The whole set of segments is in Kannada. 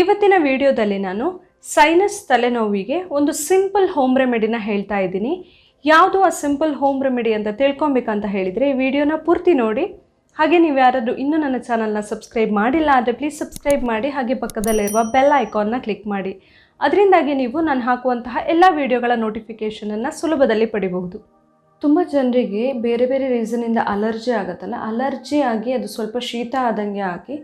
ಇವತ್ತಿನ ವಿಡಿಯೋದಲ್ಲಿ ನಾನು ಸೈನಸ್ ತಲೆನೋವಿಗೆ ಒಂದು ಸಿಂಪಲ್ ಹೋಮ್ ರೆಮಿಡಿನ ಹೇಳ್ತಾ ಇದ್ದೀನಿ. ಯಾವುದು ಆ ಸಿಂಪಲ್ ಹೋಮ್ ರೆಮಿಡಿ ಅಂತ ತಿಳ್ಕೊಬೇಕಂತ ಹೇಳಿದರೆ ಈ ವಿಡಿಯೋನ ಪೂರ್ತಿ ನೋಡಿ. ಹಾಗೆ ನೀವು ಯಾರಾದರೂ ಇನ್ನೂ ನನ್ನ ಚಾನಲ್ನ ಸಬ್ಸ್ಕ್ರೈಬ್ ಮಾಡಿಲ್ಲ ಆದರೆ ಪ್ಲೀಸ್ ಸಬ್ಸ್ಕ್ರೈಬ್ ಮಾಡಿ, ಹಾಗೆ ಪಕ್ಕದಲ್ಲಿರುವ ಬೆಲ್ ಐಕಾನ್ನ ಕ್ಲಿಕ್ ಮಾಡಿ. ಅದರಿಂದಾಗಿ ನೀವು ನಾನು ಹಾಕುವಂತಹ ಎಲ್ಲ ವಿಡಿಯೋಗಳ ನೋಟಿಫಿಕೇಷನನ್ನು ಸುಲಭದಲ್ಲಿ ಪಡಿಬಹುದು. ತುಂಬ ಜನರಿಗೆ ಬೇರೆ ಬೇರೆ ರೀಸನಿಂದ ಅಲರ್ಜಿ ಆಗುತ್ತಲ್ಲ ಅಲರ್ಜಿ ಆಗಿ ಅದು ಸ್ವಲ್ಪ ಶೀತ ಆದಂಗೆ ಆಗಿ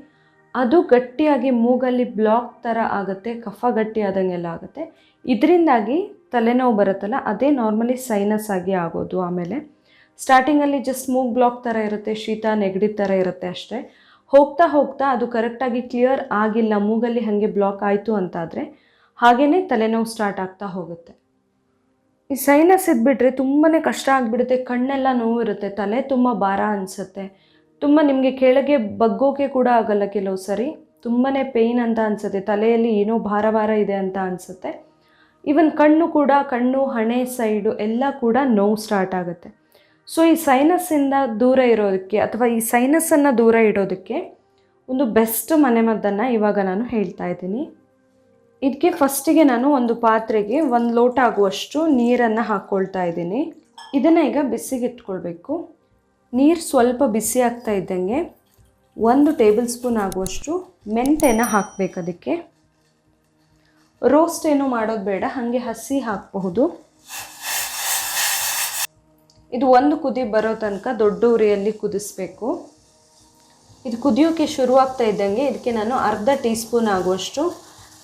ಅದು ಗಟ್ಟಿಯಾಗಿ ಮೂಗಲ್ಲಿ ಬ್ಲಾಕ್ ಥರ ಆಗುತ್ತೆ, ಕಫ ಗಟ್ಟಿ ಆದಂಗೆಲ್ಲ ಆಗುತ್ತೆ. ಇದರಿಂದಾಗಿ ತಲೆನೋವು ಬರುತ್ತಲ್ಲ, ಅದೇ ನಾರ್ಮಲಿ ಸೈನಸ್ ಆಗಿ ಆಗೋದು ಆಮೇಲೆ. ಸ್ಟಾರ್ಟಿಂಗಲ್ಲಿ ಜಸ್ಟ್ ಮೂಗ್ ಬ್ಲಾಕ್ ಥರ ಇರುತ್ತೆ, ಶೀತ, ನೆಗಡಿ ಥರ ಇರುತ್ತೆ ಅಷ್ಟೇ. ಹೋಗ್ತಾ ಹೋಗ್ತಾ ಅದು ಕರೆಕ್ಟಾಗಿ ಕ್ಲಿಯರ್ ಆಗಿಲ್ಲ, ಮೂಗಲ್ಲಿ ಹಾಗೆ ಬ್ಲಾಕ್ ಆಯಿತು ಅಂತಾದರೆ ಹಾಗೇ ತಲೆನೋವು ಸ್ಟಾರ್ಟ್ ಆಗ್ತಾ ಹೋಗುತ್ತೆ. ಈ ಸೈನಸ್ ಇದ್ಬಿಟ್ರೆ ತುಂಬಾ ಕಷ್ಟ ಆಗಿಬಿಡುತ್ತೆ, ಕಣ್ಣೆಲ್ಲ ನೋವು ಇರುತ್ತೆ, ತಲೆ ತುಂಬ ಭಾರ ಅನಿಸುತ್ತೆ. ತುಂಬ ನಿಮಗೆ ಕೆಳಗೆ ಬಗ್ಗೋಕೆ ಕೂಡ ಆಗಲ್ಲ ಕೆಲವು ಸರಿ. ತುಂಬಾ ಪೇಯ್ನ್ ಅಂತ ಅನಿಸುತ್ತೆ. ತಲೆಯಲ್ಲಿ ಏನೋ ಭಾರ ಭಾರ ಇದೆ ಅಂತ ಅನಿಸುತ್ತೆ. ಈವನ್ ಕಣ್ಣು ಕೂಡ, ಕಣ್ಣು, ಹಣೆ ಸೈಡು ಎಲ್ಲ ಕೂಡ ನೋವು ಸ್ಟಾರ್ಟ್ ಆಗುತ್ತೆ. ಸೊ ಈ ಸೈನಸ್ಸಿಂದ ದೂರ ಇರೋದಕ್ಕೆ ಅಥವಾ ಈ ಸೈನಸ್ಸನ್ನು ದೂರ ಇಡೋದಕ್ಕೆ ಒಂದು ಬೆಸ್ಟ್ ಮನೆಮದ್ದನ್ನು ಇವಾಗ ನಾನು ಹೇಳ್ತಾ ಇದ್ದೀನಿ. ಇದಕ್ಕೆ ಫಸ್ಟಿಗೆ ನಾನು ಒಂದು ಪಾತ್ರೆಗೆ ಒಂದು ಲೋಟ ಆಗುವಷ್ಟು ನೀರನ್ನು ಹಾಕ್ಕೊಳ್ತಾ ಇದ್ದೀನಿ. ಇದನ್ನು ಈಗ ಬಿಸಿಗೆ ಇಟ್ಕೊಳ್ಬೇಕು ನೀರು ಸ್ವಲ್ಪ ಬಿಸಿ ಆಗ್ತಾ ಇದ್ದಂಗೆ ಒಂದು ಟೇಬಲ್ ಸ್ಪೂನ್ ಆಗುವಷ್ಟು ಮೆಂತೆನ ಹಾಕಬೇಕು ಅದಕ್ಕೆ. ರೋಸ್ಟ್ ಏನು ಮಾಡೋದು ಬೇಡ, ಹಾಗೆ ಹಸಿ ಹಾಕಬಹುದು. ಇದು ಒಂದು ಕುದಿ ಬರೋ ತನಕ ದೊಡ್ಡ ಉರಿಯಲ್ಲಿ ಕುದಿಸ್ಬೇಕು. ಇದು ಕುದಿಯೋಕ್ಕೆ ಶುರುವಾಗ್ತಾ ಇದ್ದಂಗೆ ಇದಕ್ಕೆ ನಾನು ಅರ್ಧ ಟೀ ಸ್ಪೂನ್ ಆಗುವಷ್ಟು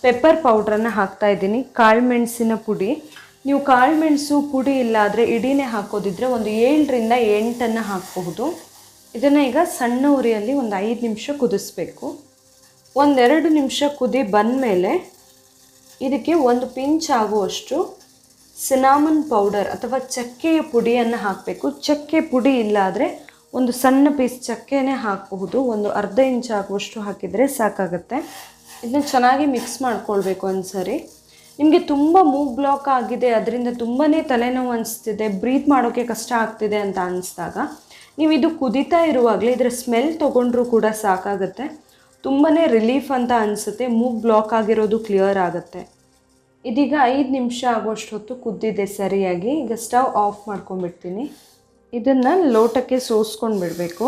ಪೆಪ್ಪರ್ ಪೌಡ್ರನ್ನು ಹಾಕ್ತಾ ಇದ್ದೀನಿ. ಕಾಳುಮೆಣಸಿನ ಪುಡಿ. ನೀವು ಕಾಳುಮೆಣಸು ಪುಡಿ ಇಲ್ಲಾದರೆ ಇಡೀನೇ ಹಾಕೋದಿದ್ರೆ ಒಂದು ಏಳರಿಂದ ಎಂಟನ್ನು ಹಾಕಬಹುದು. ಇದನ್ನು ಈಗ ಸಣ್ಣ ಉರಿಯಲ್ಲಿ ಒಂದು ಐದು ನಿಮಿಷ ಕುದಿಸ್ಬೇಕು. ಒಂದೆರಡು ನಿಮಿಷ ಕುದಿ ಬಂದಮೇಲೆ ಇದಕ್ಕೆ ಒಂದು ಪಿಂಚ್ ಆಗುವಷ್ಟು ಸಿನಾಮನ್ ಪೌಡರ್ ಅಥವಾ ಚಕ್ಕೆಯ ಪುಡಿಯನ್ನು ಹಾಕಬೇಕು. ಚಕ್ಕೆ ಪುಡಿ ಇಲ್ಲ ಆದರೆ ಒಂದು ಸಣ್ಣ ಪೀಸ್ ಚಕ್ಕೆನೇ ಹಾಕಬಹುದು. ಒಂದು ಅರ್ಧ ಇಂಚ್ ಆಗುವಷ್ಟು ಹಾಕಿದರೆ ಸಾಕಾಗುತ್ತೆ. ಇದನ್ನ ಚೆನ್ನಾಗಿ ಮಿಕ್ಸ್ ಮಾಡ್ಕೊಳ್ಬೇಕು ಒಂದ್ಸರಿ. ನಿಮಗೆ ತುಂಬ ಮೂಗ್ ಬ್ಲಾಕ್ ಆಗಿದೆ, ಅದರಿಂದ ತುಂಬಾ ತಲೆನೋವು ಅನಿಸ್ತಿದೆ ಬ್ರೀತ್ ಮಾಡೋಕ್ಕೆ ಕಷ್ಟ ಆಗ್ತಿದೆ ಅಂತ ಅನಿಸಿದಾಗ ನೀವು ಇದು ಕುದೀತಾ ಇರುವಾಗಲೇ ಇದರ ಸ್ಮೆಲ್ ತೊಗೊಂಡ್ರೂ ಕೂಡ ಸಾಕಾಗುತ್ತೆ. ತುಂಬಾ ರಿಲೀಫ್ ಅಂತ ಅನಿಸುತ್ತೆ, ಮೂಗ್ ಬ್ಲಾಕ್ ಆಗಿರೋದು ಕ್ಲಿಯರ್ ಆಗುತ್ತೆ. ಇದೀಗ ಐದು ನಿಮಿಷ ಆಗೋಷ್ಟು ಹೊತ್ತು ಕುದ್ದಿದೆ ಸರಿಯಾಗಿ, ಈಗ ಸ್ಟವ್ ಆಫ್ ಮಾಡ್ಕೊಂಡ್ಬಿಡ್ತೀನಿ. ಇದನ್ನು ಲೋಟಕ್ಕೆ ಸೋಸ್ಕೊಂಡು ಬಿಡಬೇಕು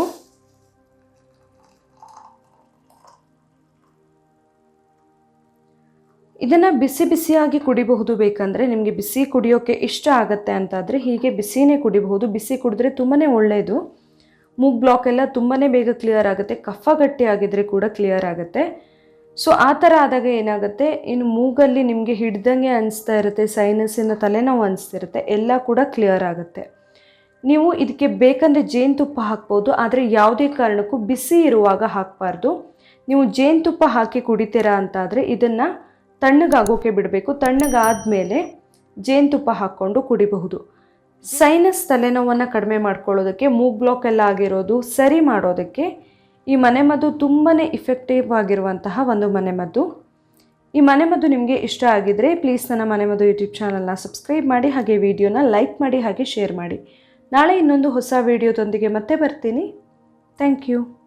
ಇದನ್ನು ಬಿಸಿ ಬಿಸಿಯಾಗಿ ಕುಡಿಬಹುದು ಬೇಕಂದರೆ ನಿಮಗೆ ಬಿಸಿ ಕುಡಿಯೋಕ್ಕೆ ಇಷ್ಟ ಆಗುತ್ತೆ ಅಂತಾದರೆ ಹೀಗೆ ಬಿಸಿನೇ ಕುಡಿಬಹುದು. ಬಿಸಿ ಕುಡಿದ್ರೆ ತುಂಬಾ ಒಳ್ಳೆಯದು ಮೂಗ್ ಬ್ಲಾಕ್ ಎಲ್ಲ ತುಂಬಾ ಬೇಗ ಕ್ಲಿಯರ್ ಆಗುತ್ತೆ. ಕಫ ಗಟ್ಟಿ ಆಗಿದ್ರೆ ಕೂಡ ಕ್ಲಿಯರ್ ಆಗುತ್ತೆ. ಸೊ, ಆ ಥರ ಆದಾಗ ಏನಾಗುತ್ತೆ? ಇನ್ನು ಮೂಗಲ್ಲಿ ನಿಮಗೆ ಹಿಡ್ದಂಗೆ ಅನಿಸ್ತಾ ಇರುತ್ತೆ ಸೈನಸ್ಸಿನ ತಲೆನೋವು ಅನಿಸ್ತಿರುತ್ತೆ ಎಲ್ಲ ಕೂಡ ಕ್ಲಿಯರ್ ಆಗುತ್ತೆ. ನೀವು ಇದಕ್ಕೆ ಬೇಕಂದರೆ ಜೇನುತುಪ್ಪ ಹಾಕ್ಬೋದು, ಆದರೆ ಯಾವುದೇ ಕಾರಣಕ್ಕೂ ಬಿಸಿ ಇರುವಾಗ ಹಾಕಬಾರ್ದು. ನೀವು ಜೇನುತುಪ್ಪ ಹಾಕಿ ಕುಡಿತೀರಾ ಅಂತಾದರೆ ಇದನ್ನು ತಣ್ಣಗಾಗೋಕೆ ಬಿಡಬೇಕು. ತಣ್ಣಗಾದ ಮೇಲೆ ಜೇನುತುಪ್ಪ ಹಾಕ್ಕೊಂಡು ಕುಡಿಬಹುದು. ಸೈನಸ್ ತಲೆನೋವನ್ನು ಕಡಿಮೆ ಮಾಡ್ಕೊಳ್ಳೋದಕ್ಕೆ, ಮೂಗ್ ಬ್ಲಾಕ್ ಎಲ್ಲ ಆಗಿರೋದು ಸರಿ ಮಾಡೋದಕ್ಕೆ ಈ ಮನೆಮದ್ದು ತುಂಬಾ ಇಫೆಕ್ಟಿವ್ ಆಗಿರುವಂತಹ ಒಂದು ಮನೆಮದ್ದು. ಈ ಮನೆಮದ್ದು ನಿಮಗೆ ಇಷ್ಟ ಆಗಿದ್ದರೆ ಪ್ಲೀಸ್ ನನ್ನ ಮನೆಮದ್ದು ಯೂಟ್ಯೂಬ್ ಚಾನಲ್ನ ಸಬ್ಸ್ಕ್ರೈಬ್ ಮಾಡಿ, ಹಾಗೆ ವಿಡಿಯೋನ ಲೈಕ್ ಮಾಡಿ, ಹಾಗೆ ಶೇರ್ ಮಾಡಿ. ನಾಳೆ ಇನ್ನೊಂದು ಹೊಸ ವೀಡಿಯೋದೊಂದಿಗೆ ಮತ್ತೆ ಬರ್ತೀನಿ. Thank you